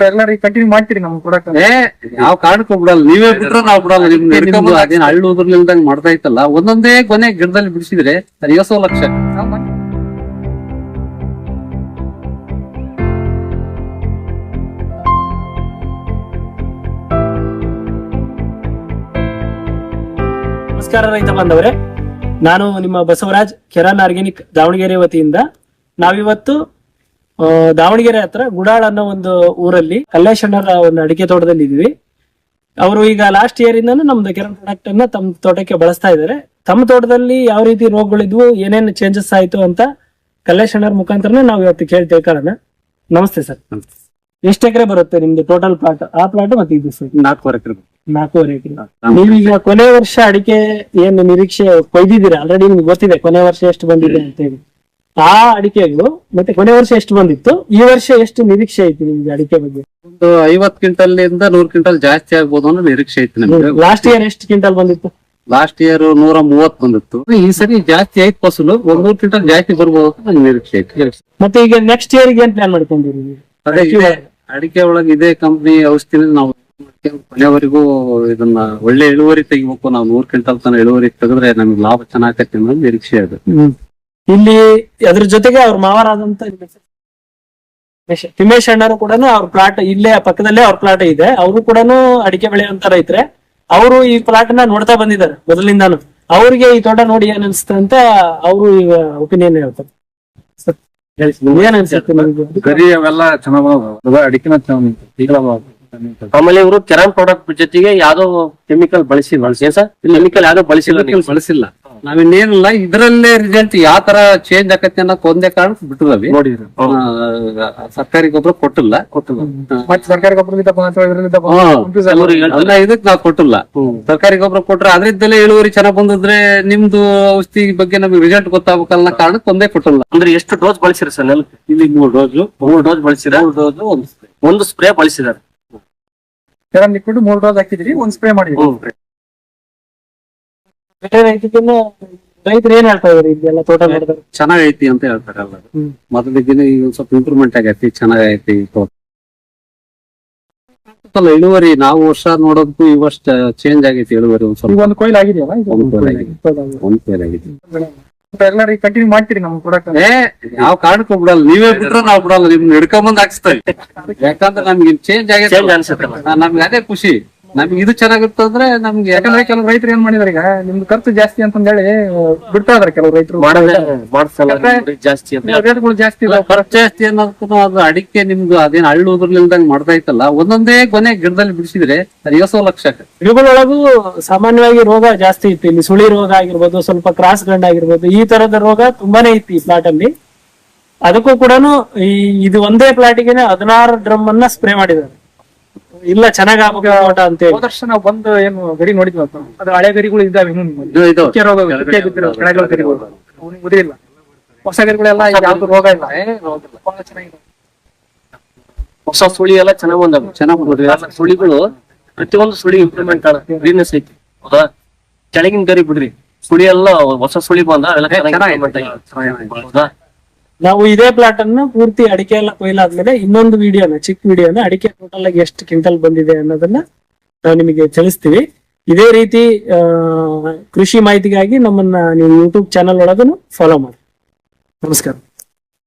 ಎಲ್ಲರಿಗೆ ಕಂಟಿನ್ಯೂ ಮಾಡ್ತೀರಿ ನಮ್ಗೆ ಕೊಡಕ ಏ ಯಾವ ಕಾರಣಕ್ಕೂ ಬಿಡಲ್ಲ ನೀವೇ ಬಿಟ್ರೆ ನಾವ್ ಬಿಡಲ್ಲ. ನಿಮ್ಗೆ ನಿಮ್ದು ಅದೇನ್ ಹಳ್ಳು ಉದುರ್ಲಿಲ್ದಂಗ್ ಮಾಡ್ತಾ ಇತ್ತಲ್ಲ? ಒಂದೊಂದೇ ಕೊನೆ ಗಿಡದಲ್ಲಿ ಬಿಡಿಸಿದ್ರೆ ಸರಿಯೋ ಎಷ್ಟೋ ಲಕ್ಷ ನಮಸ್ಕಾರ ರೈತ ಬಾಂಧವರೇ. ನಾನು ನಿಮ್ಮ ಬಸವರಾಜ್ ಕೆರಾನ್ ಆರ್ಗ್ಯಾನಿಕ್ ದಾವಣಗೆರೆ ವತಿಯಿಂದ ನಾವಿವತ್ತು ದಾವಣಗೆರೆ ಹತ್ರ ಗುಡಾಳ್ ಅನ್ನೋ ಒಂದು ಊರಲ್ಲಿ ಕಲ್ಲೇಶಣ್ಣರ ಒಂದು ಅಡಿಕೆ ತೋಟದಲ್ಲಿ ಇದೀವಿ ಅವರು ಈಗ ಲಾಸ್ಟ್ ಇಯರ್ ಇಂದಾನು ನಮ್ದು ಕೆರನ್ ಪ್ರಾಡಕ್ಟ್ ಅನ್ನ ತಮ್ಮ ತೋಟಕ್ಕೆ ಬಳಸ್ತಾ ಇದ್ದಾರೆ. ತಮ್ಮ ತೋಟದಲ್ಲಿ ಯಾವ ರೀತಿ ರೋಗಗಳಿದ್ವು ಏನೇನು ಚೇಂಜಸ್ ಆಯ್ತು ಅಂತ ಕಲ್ಲೇಶಣ್ಣರ ಮುಖಾಂತರನೇ ನಾವು ಇವತ್ತು ಕೇಳಿ ತಿಳ್ಕೊಳ್ಳೋಣ. ನಮಸ್ತೆ ಸರ್. ಎಷ್ಟು ಎಕರೆ ಬರುತ್ತೆ ನಿಮ್ದು ಟೋಟಲ್ ಪ್ಲಾಟ್ ಆ ಪ್ಲಾಟ್ ಮತ್ತೆ ಇದು ಸರ್? ನಾಲ್ಕೂವರೆ ಎಕರೆ ನಾಲ್ಕೂವರೆ ಎಕರೆ. ನೀವೀಗ ಕೊನೆ ವರ್ಷ ಅಡಿಕೆ ಏನು ನಿರೀಕ್ಷೆ ಕೊಯ್ದಿದ್ದೀರಾ? ಆಲ್ರೆಡಿ ನಿಮ್ಗೆ ಗೊತ್ತಿದೆ ಕೊನೆ ವರ್ಷ ಎಷ್ಟು ಬಂದಿದೆ ಅಂತ ಹೇಳಿ. ಆ ಅಡಿಕೆಗಳು ಮತ್ತೆ ಕೊನೆ ವರ್ಷ ಎಷ್ಟು ಬಂದಿತ್ತು? ಈ ವರ್ಷ ಎಷ್ಟು ನಿರೀಕ್ಷೆ ಐತಿ ನಿಮ್ಗೆ ಅಡಿಕೆ ಬಗ್ಗೆ? ಒಂದು ಐವತ್ ಕ್ವಿಂಟಲ್ ಇಂದ ನೂರ್ ಕ್ವಿಂಟಲ್ ಜಾಸ್ತಿ ಆಗ್ಬೋದು ಅನ್ನೋ ನಿರೀಕ್ಷೆ ಐತಿ ನಮ್ಗೆ. ಲಾಸ್ಟ್ ಇಯರ್ ಎಷ್ಟು ಕ್ವಿಂಟಲ್ ಬಂದಿತ್ತು? ಲಾಸ್ಟ್ ಇಯರ್ ನೂರ ಮೂವತ್ ಬಂದಿತ್ತು. ಈ ಸರಿ ಜಾಸ್ತಿ ಐತ್ ಫಸಲು. ಒಂದ್ ನೂರ್ ಕ್ವಿಂಟಲ್ ಜಾಸ್ತಿ ಬರ್ಬೋದು ಅಂತ ನಂಗೆ ನಿರೀಕ್ಷೆ ಐತಿ. ಮತ್ತೆ ಈಗ ನೆಕ್ಸ್ಟ್ ಇಯರ್ ಏನ್ ಪ್ಲಾನ್ ಮಾಡ್ಕೊಂಡಿರಿ ಇದೆ ಅಡಿಕೆ ಒಳಗೆ ಇದೇ ಕಂಪ್ನಿ ಔಷಧಿ ನಾವು ಕೊನೆವರೆಗೂ ಇದನ್ನ ಒಳ್ಳೆ ಇಳುವರಿ ತೆಗಿಬೇಕು. ನಾವು ನೂರ್ ಕ್ವಿಂಟಲ್ ತನ ಇಳುವರಿ ತೆಗೆದ್ರೆ ನಮ್ಗೆ ಲಾಭ ಚೆನ್ನಾಗತ್ತೆ ಅನ್ನೋದು ನಿರೀಕ್ಷೆ ಅದು. ಇಲ್ಲಿ ಅದ್ರ ಜೊತೆಗೆ ಅವ್ರ ಮಾವರಾದಂತ ತಿಮ್ಮೇಶ್- ತಿಮ್ಮೇಶ್ ಅಣ್ಣರು ಕೂಡ ಅವ್ರ ಪ್ಲಾಟ್ ಇಲ್ಲೇ ಪಕ್ಕದಲ್ಲೇ ಅವ್ರ ಪ್ಲಾಟ್ ಇದೆ. ಅವರು ಕೂಡ ಅಡಿಕೆ ಬೆಳೆಯುವಂತ ರೈತರೆ. ಅವರು ಈ ಪ್ಲಾಟ್ನ ನೋಡ್ತಾ ಬಂದಿದ್ದಾರೆ ಮೊದಲಿಂದಾನು. ಅವ್ರಿಗೆ ಈ ತೋಟ ನೋಡಿ ಏನ್ ಅನ್ಸುತ್ತೆ ಅಂತ ಅವರು ಈಗ ಒಪಿನಿಯನ್ ಹೇಳ್ತಾರೆ. ಆಮೇಲೆ ಇವರು ಕೆರಾಮ್ ಪ್ರಾಡಕ್ಟ್ ಜೊತೆಗೆ ಯಾವ್ದೋ ಕೆಮಿಕಲ್ ಬಳಸಿ ಬಳಸಿ ಸರ್? ಕೆಮಿಕಲ್ ಯಾವ್ದೋ ಬಳಸಿಲ್ಲ. ಬಳಸಿಲ್ಲ. ನಾವಿನ್ನೇನಿಲ್ಲ ಇದ್ರಲ್ಲೇ ರಿಸಲ್ಟ್ ಯಾವ ತರ ಚೇಂಜ್ ಆಕತಿ ಅನ್ನೋ ಒಂದೇ ಕಾರಣ ಬಿಟ್ಟಿದ್ವಿ. ನೋಡಿದ್ರಿ. ಸರ್ಕಾರಿ ಗೊಬ್ಬರ ಕೊಟ್ಟಿಲ್ಲ. ಕೊಟ್ಟಿಲ್ಲ. ಮತ್ತೆ ಸರ್ಕಾರಿ. ಅಲ್ಲ ಇದಕ್ ನಾವು ಕೊಟ್ಟಿಲ್ಲ. ಸರ್ಕಾರಿ ಗೊಬ್ಬರ ಕೊಟ್ರೆ ಅದ್ರಿಂದಲೇ ಇಳುವರಿ ಚೆನ್ನಾಗ್ ಬಂದಿದ್ರೆ ನಿಮ್ದು ಔಷಧಿ ಬಗ್ಗೆ ನಮ್ಗೆ ರಿಸಲ್ಟ್ ಗೊತ್ತಾಗಬೇಕಲ್ಲ ಅನ್ನೋ ಕಾರಣಕ್ಕೆ ಒಂದೇ ಕೊಟ್ಟಿಲ್ಲ. ಅಂದ್ರೆ ಎಷ್ಟು ಡೋಸ್ ಬಳಸಿರ ಸರ್ ನೆಲಕ್ಕೆ? ಇಲ್ಲಿ ಮೂರು ಡೋಸ್ ಮೂರು ಡೋಸ್ ಬಳಸಿರ? ಡೋಸು ಒಂದು ಒಂದು ಸ್ಪ್ರೇ ಬಳಸಿದಾರೆ. ಲಿಕ್ವಿಡ್ ಮೂರ್ ಡೋಸ್ ಹಾಕಿದ್ರಿ ಒಂದ್ ಸ್ಪ್ರೇ ಮಾಡಿದ್ರಿ. ಬೇರೆ ರೈತಕ್ಕಿನ್ನ ರೈತರು ಏನ್ ಹೇಳ್ತಾ ಇದಾರೆ ಇದೆಲ್ಲ ತೋಟ ನೋಡಿದ್ರೆ ಚೆನ್ನಾಗೈತಿ ಅಂತ ಹೇಳ್ತಾರೆ ಮೊದಲ ದಿನ ಮೊದಲಿಗಿನ ಈಗ ಒಂದ್ ಸ್ವಲ್ಪ ಇಂಪ್ರೂವ್ಮೆಂಟ್ ಆಗೈತಿ ಚೆನ್ನಾಗೈತಿ ತೋಟ. ಅಲ್ಲ, ಇಳುವರಿ ನಾವು ವರ್ಷ ನೋಡೋದಕ್ಕೂ ಈ ವರ್ಷ ಚೇಂಜ್ ಆಗೈತಿ ಇಳುವರಿ ಒಂದ್ ಸ್ವಲ್ಪ. ಒಂದ್ ಕೊಯ್ಲ್ ಆಗಿದೆಯಲ್ಲ? ಇದು ಒಂದ್ ಕೊಯ್ಲ್ ಆಗಿದೆ. ಒಂದ್ ಫೇಲ್ ಕಂಟಿನ್ಯೂ ಮಾಡ್ತೀರಿ ನಮ್ಗೆ ಕೊಡಕ ಏ ನಾವ್ ಕಾರಣಕ್ಕೂ ಬಿಡಲ್ಲ ನೀವೇ ಬಿಟ್ರೆ ನಾವು ಬಿಡಲ್ಲ ನಿಮ್ನ ಹಿಡ್ಕೊಂಬಂದ್ ಹಾಕ್ಸ್ತೇವೆ ಯಾಕಂದ್ರೆ ನಮ್ಗೆ ಚೇಂಜ್ ಆಗೈತಿ ನಮ್ಗೆ ಅದೇ ಖುಷಿ. ನಮ್ಗೆ ಇದು ಚೆನ್ನಾಗಿತ್ತು ಅಂದ್ರೆ ನಮ್ಗೆ ಯಾಕಂದ್ರೆ ಕೆಲವು ರೈತರು ಏನ್ ಮಾಡಿದಾರೆ ಈಗ ನಿಮ್ದು ಖರ್ಚು ಜಾಸ್ತಿ ಅಂತ ಹೇಳಿ ಬಿಡ್ತಾ ಇದಾರೆ ಕೆಲವು ರೈತರು. ಜಾಸ್ತಿ ರೇಟ್ಗಳು ಜಾಸ್ತಿ ಖರ್ಚು ಜಾಸ್ತಿ ಅನ್ನೋದಕ್ಕೂ ಅದು ಅಡಿಕೆ ನಿಮ್ದು ಅದೇನ್ ಹಳ್ಳು ಉದ್ರಲಿಲ್ದಂಗ್ ಮಾಡ್ತಾ ಇತ್ತಲ್ಲ ಒಂದೊಂದೇ ಕೊನೆ ಗಿಡದಲ್ಲಿ ಬಿಡಿಸಿದ್ರೆ ಐವತ್ತು ಲಕ್ಷ. ಗಿಡಗಳೊಳಗೂ ಸಾಮಾನ್ಯವಾಗಿ ರೋಗ ಜಾಸ್ತಿ ಇತ್ತು. ಇಲ್ಲಿ ಸುಳಿ ರೋಗ ಆಗಿರ್ಬೋದು ಸ್ವಲ್ಪ ಕ್ರಾಸ್ ಗಂಡ ಆಗಿರ್ಬೋದು ಈ ತರದ ರೋಗ ತುಂಬಾನೇ ಇತ್ತು ಈ ಪ್ಲಾಟ್ ಅಲ್ಲಿ. ಅದಕ್ಕೂ ಕೂಡ ಈ ಇದು ಒಂದೇ ಪ್ಲಾಟಿಗೆ ಹದಿನಾರು ಡ್ರಮ್ ಅನ್ನ ಸ್ಪ್ರೇ ಮಾಡಿದ್ದಾರೆ. ಇಲ್ಲ ಚೆನ್ನಾಗ್ ಆಗ್ಬೇಕು ಅಂತ ಹೇಳಿ. ಹೋದ ವರ್ಷ ನಾವು ಬಂದು ಏನು ಗರಿ ನೋಡಿದ್ವಿ ಅಂತ. ಅದು ಹಳೆ ಗರಿಗಳು ಇದ್ದಾವೆ ಇನ್ನೂ ಇದು ಬಿದ್ದಿರೋ ಗರಿಗಳು ಅವ್ನಿಗೆ ಹೊಸ ಗರಿಗಳೆಲ್ಲ ಯಾವ್ದು ರೋಗ ಇಲ್ಲ. ಏ, ರೋಗ ಇಲ್ಲ. ಬಹಳ ಚೆನ್ನಾಗಿದೆ. ಹೊಸ ಸುಳಿ ಎಲ್ಲ ಚೆನ್ನಾಗ್ ಬಂದವು. ಚೆನ್ನಾಗ್ ಬಂದವು. ಸುಳಿಗಳು ಪ್ರತಿಯೊಂದು ಸುಳಿ ಇಂಪ್ರೂವ್ಮೆಂಟ್ ಗ್ರೀನ್ನೆಸ್ ಐತಿ. ಹೌದಾ? ಕೆಳಗಿನ ಗರಿ ಬಿಡ್ರಿ. ಸುಳಿ ಎಲ್ಲ ಹೊಸ ಸುಳಿ ಬಂದ ಅವೆಲ್ಲ ಚೆನ್ನಾಗಿ ಚೆನ್ನಾಗಿದೆ. improvement ಆಗಿದೆ. ಹೌದಾ? ನಾವು ಇದೇ ಪ್ಲಾಟ್ ಅನ್ನ ಪೂರ್ತಿ ಅಡಿಕೆ ಎಲ್ಲ ಕೊಯ್ಲಾದ್ಮೇಲೆ ಇನ್ನೊಂದು ವಿಡಿಯೋನ ಚಿಕ್ಕ ವಿಡಿಯೋನ ಅಡಿಕೆ ಟೋಟಲ್ ಆಗಿ ಎಷ್ಟು ಕ್ವಿಂಟಲ್ ಬಂದಿದೆ ಅನ್ನೋದನ್ನ ನಾವು ನಿಮಗೆ ತಿಳಿಸ್ತೀವಿ. ಇದೇ ರೀತಿ ಕೃಷಿ ಮಾಹಿತಿಗಾಗಿ ನಮ್ಮನ್ನ ನೀವು ಯೂಟ್ಯೂಬ್ ಚಾನಲ್ ಒಳಗೂ ಫಾಲೋ ಮಾಡಿ. ನಮಸ್ಕಾರ.